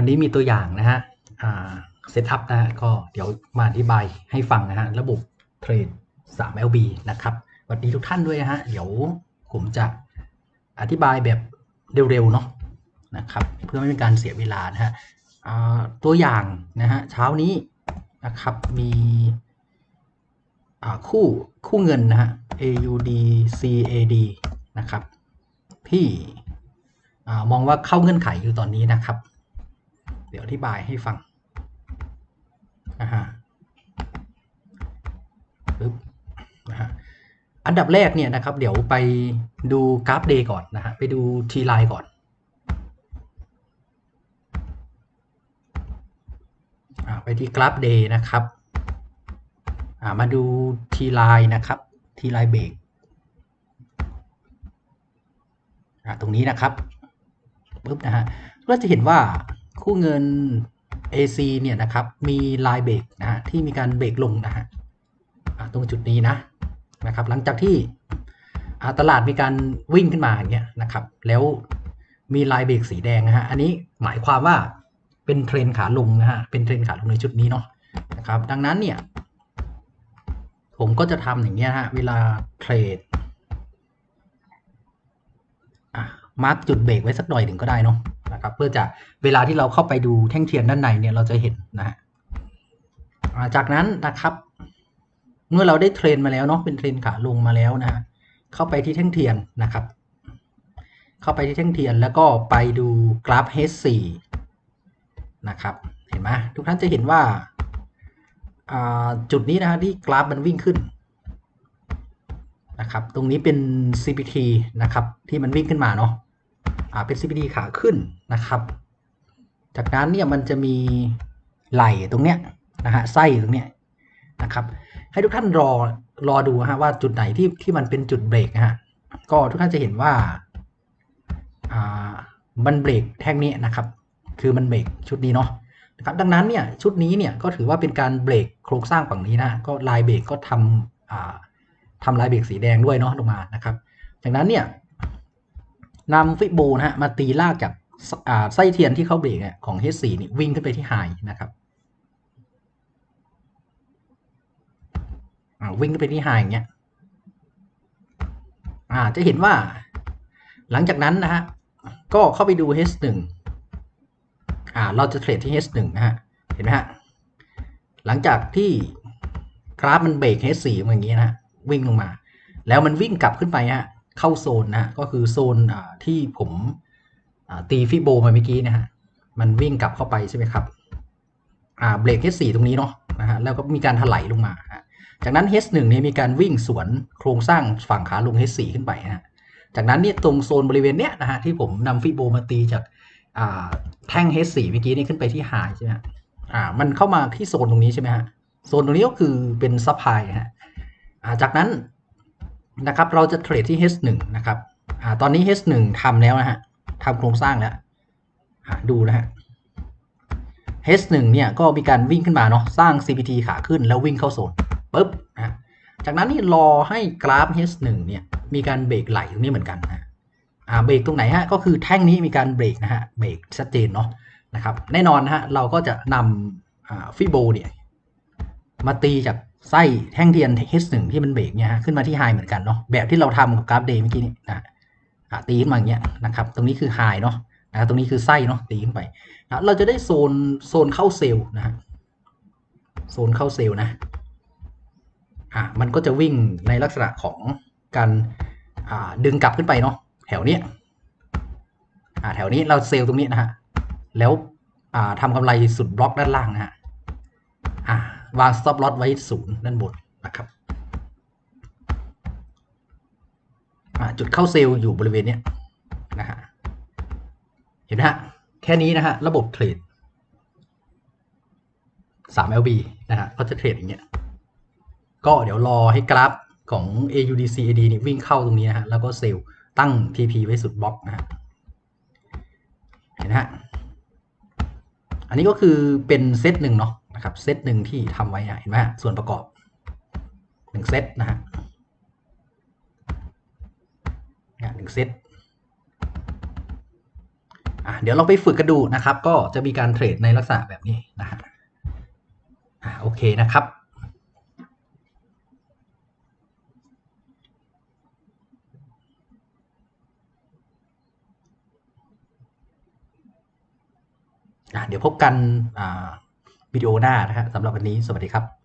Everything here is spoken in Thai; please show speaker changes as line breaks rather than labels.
วันนี้มีตัวอย่างนะฮะเซตอัพนะฮะก็เดี๋ยวมาอธิบายให้ฟังนะฮะระบบเทรด 3 LB นะครับสวัสดีทุกท่านด้วยนะฮะเดี๋ยวผมจะอธิบายแบบเร็วๆเนาะนะครับเพื่อไม่เป็นการเสียเวลานะฮะตัวอย่างนะฮะเช้านี้นะครับมีคู่คู่เงินนะฮะ AUD CAD นะครับที่อมองว่าเข้าเงื่อนไขอยู่ตอนนี้นะครับ เดี๋ยวอธิบายให้ฟังนะฮะปึ๊บนะฮะอันดับแรกเนี่ยนะครับ เดี๋ยวไปดูกราฟเดย์ก่อนนะฮะไปดูทีไลน์ก่อนอ่าไปที่กราฟเดย์นะครับอ่ามาดูทีไลน์นะครับทีไลน์เบรกอ่าตรงนี้นะครับปุ๊บนะฮะก็จะเห็นว่า คู่เงิน AC เนี่ยนะครับ มีลายเบรกนะฮะที่มีการเบรกลงนะฮะตรงจุดนี้นะนะครับ หลังจากที่ตลาดมีการวิ่งขึ้นมาอย่างเงี้ยนะครับ แล้วมีลายเบรกสีแดงนะฮะอันนี้หมายความว่าเป็นเทรนขาลงนะฮะเป็นเทรนขาลงในจุดนี้เนาะนะครับ ดังนั้นเนี่ย ผมก็จะทำอย่างเงี้ยฮะเวลาเทรดอะมาร์กจุดเบรกไว้สักหน่อยหนึ่งก็ได้เนาะ นะครับเพื่อจะเวลาที่เราเข้าไปดูแท่งเทียนด้านในเนี่ยเราจะเห็นนะฮะจากนั้นนะครับ เมื่อเราได้เทรนมาแล้วเนาะเป็นเทรนขาลงมาแล้วนะฮะเข้าไปที่แท่งเทียนนะครับ เข้าไปที่แท่งเทียนแล้วก็ไปดูกราฟ H4 นะครับเห็นไหมทุกท่านจะเห็นว่าาจุดนี้นะฮะที่กราฟมันวิ่งขึ้นนะครับ ตรงนี้เป็น CPT นะครับ ที่มันวิ่งขึ้นมาเนาะ เป็น CPT ขาขึ้นนะครับ จากนั้นเนี่ยมันจะมีไหล่ตรงเนี้ยนะฮะไส้ตรงเนี้ยนะครับ ให้ทุกท่านรอรอดูฮะว่าจุดไหนที่ที่มันเป็นจุดเบรกนะฮะก็ทุกท่านจะเห็นว่าอ่ามันเบรกแท่งนี้นะครับ คือมันเบรกชุดนี้เนาะนะครับดังนั้นเนี่ยชุดนี้เนี่ยก็ถือว่าเป็นการเบรกโครงสร้างฝั่งนี้นะก็ลายเบรกก็ทำอ่าทำลายเบรกสีแดงด้วยเนาะลงมานะครับ จากนั้นเนี่ย นำฟิโบนะฮะมาตีลากจากไส้เทียนที่เขาเบรกของ H4 นี่วิ่งขึ้นไปที่ไฮนะครับวิ่งขึ้นไปที่ไฮอย่างเงี้ยจะเห็นว่า หลังจากนั้นนะฮะก็เข้าไปดู H1 อ่า เราจะเทรดที่ H1 นะฮะ เห็นไหมฮะ หลังจากที่กราฟมันเบรก H4 อย่างงี้นะฮะวิ่งลงมา แล้วมันวิ่งกลับขึ้นไปฮะ เข้าโซนนะฮะก็คือโซนที่ผมตีฟิโบมาเมื่อกี้นะฮะมันวิ่งกลับเข้าไปใช่ไหมครับเบรก H4 ตรงนี้เนาะนะฮะแล้วก็มีการถลายลงมา จากนั้น H1 เนี่ยมีการวิ่งสวนโครงสร้างฝั่งขาลง H4 ขึ้นไปฮะจากนั้นเนี่ยตรงโซนบริเวณเนี้ยนะฮะที่ผมนำฟิโบมาตีจากแท่ง H4 เมื่อกี้นี่ขึ้นไปที่ high ใช่ไหมอ่ามันเข้ามาที่โซนตรงนี้ใช่ไหมฮะโซนตรงนี้ก็คือเป็นซับไฮฮะจากนั้น นะครับ เราจะเทรดที่ H1 นะครับอตอนนี้ H1 ทำแล้วนะฮะทำโครงสร้างแล้วดูนะฮะ H1 เนี่ยก็มีการวิ่งขึ้นมาเนาะสร้าง CPT ขาขึ้นแล้ววิ่งเข้าโซนปุ๊บนะจากนั้นนี่รอให้กราฟ H1 เนี่ยมีการเบรกไหลตรงนี้เหมือนกันนะเบรกตรงไหนฮะก็คือแท่งนี้มีการเบรกนะฮะเบรกชัดเจนเนาะนะครับแน่นอนนะฮะเราก็จะนำฟิโบเนี่ย มาตีจากไส้แท่งเทียน H1 ที่มันเบรกเนี่ยฮะขึ้นมาที่ไฮเหมือนกันเนาะแบบที่เราทำกับกราฟเดย์เมื่อกี้นี่นะตีขึ้นมาอย่างเงี้ยนะครับ ตรงนี้คือไฮเนาะนะตรงนี้คือไส้เนาะตีขึ้นไปนะเราจะได้โซนโซนเข้าเซลล์นะฮะโซนเข้าเซลล์นะอ่ามันก็จะวิ่งในลักษณะของการอ่าดึงกลับขึ้นไปเนาะแถวเนี้ยอ่าแถวนี้เราเซลล์ตรงนี้นะฮะแล้วอ่าทำกำไรสุดบล็อกด้านล่างนะฮะ วาง stop loss ไว้ศูนย์ด้านบนนะครับจุดเข้าเซลล์อยู่บริเวณนี้นะฮะเห็นไหมฮะแค่นี้นะฮะระบบเทรด 3 LB นะฮะก็จะเทรดอย่างเงี้ยก็เดี๋ยวรอให้กราฟของ AUDC AD นี่วิ่งเข้าตรงนี้นะฮะแล้วก็เซลล์ตั้ง TP ไว้สุดบล็อกนะฮะเห็นไหมฮะอันนี้ก็คือเป็นเซตหนึ่งเนาะ นะครับเซตหนึ่งที่ทำไว้เห็นไหมส่วนประกอบหนึ่งเซตนะฮะหนึ่งเซตเดี๋ยวลองไปฝึกกันดูนะครับ ก็จะมีการเทรดในลักษณะแบบนี้นะฮะโอเคนะครับเดี๋ยวพบกันอ่า วิดีโอหน้านะฮะสำหรับวันนี้สวัสดีครับ